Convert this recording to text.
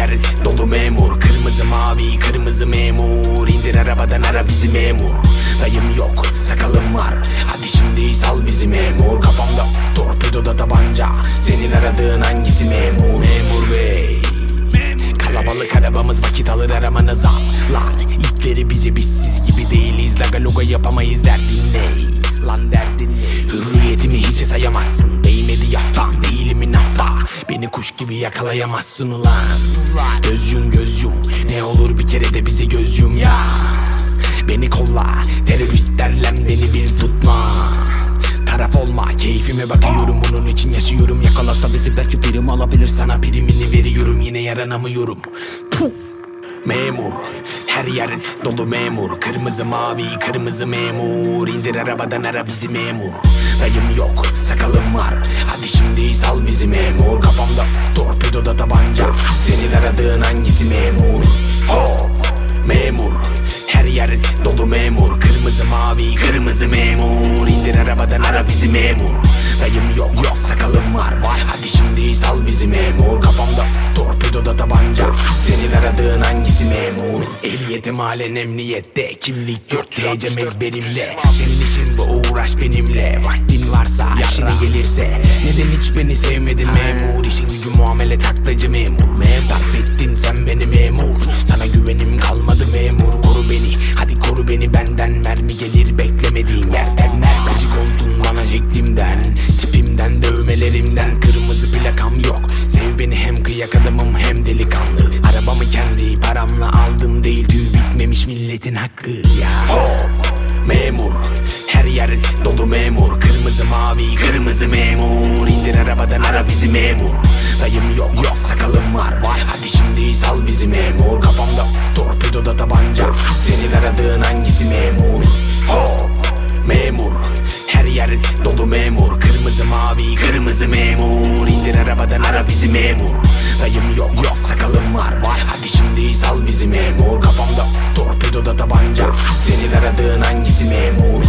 yer. Dolu memur Kırmızı mavi kırmızı memur. İndir arabadan ara bizi memur. Dayım yok sakalım var. Hadi şimdi sal bizi memur. Kafamda torpidoda tabanca. Senin aradığın hangisi memur? Memur bey. Kalabalık arabamız vakit alır aramanıza. Lan ipleri bizi bizsiz gibi değiliz. Laga loga yapamayız derdin ne? Lan derdin ne? Hürriyetimi hiçe sayamazsın. Değmedi yaftan değilimin hafta Beni kuş gibi yakalayamazsın ulan. Göz yum Ne olur bir kere de bize göz ya Beni kolla. Teröristlerle beni bir tutma. Taraf olma. Keyfime bakıyorum. Bunun için yaşıyorum. Yakalarsa bizi belki prim alabilir. Sana primini veriyorum. Yine yaranamıyorum. Puh. Memur her yer dolu memur. Kırmızı mavi kırmızı memur. İndir arabadan ara bizi memur. Dayım yok sakalım var. Hadi şimdi sal bizi memur. Kafamda torpidoda tabanca. Senin aradığın hangisi memur? Hop! Memur her yer dolu memur. Kırmızı mavi kırmızı memur. İndir arabadan ara bizi memur Senin aradığın hangisi memur? Ehliyetim halen emniyette. Kimlik yok TC'm ezberimde Senin işin bu uğraş benimle. Vaktin varsa işine gelirse. Neden hiç beni sevmedin memur? İşin gücü muamele taklacı memur. Memur. Ettin sen beni memur. Sana güvenim kalmadı memur. Koru beni. Hadi koru beni. Benden Mermi gelir beklemediğin yerden. Gıcık oldun bana şeklimden Tipimden dövmelerimden Bitmemiş milletin hakkı. Ya. Hop memur her yer dolu memur. Kırmızı mavi kırmızı memur. İndir arabadan ara bizi memur. Dayım yok yok sakalım var. Var Hadi şimdi sal bizi memur. Kafamda torpidoda tabanca. Senin aradığın hangisi memur? Hop memur her yer dolu memur. Kırmızı mavi kırmızı memur. İndir arabadan ara bizi memur. Dayım yok yok sakalım var var. Hadi şimdi sal bizi memur Senin aradığın hangisi memur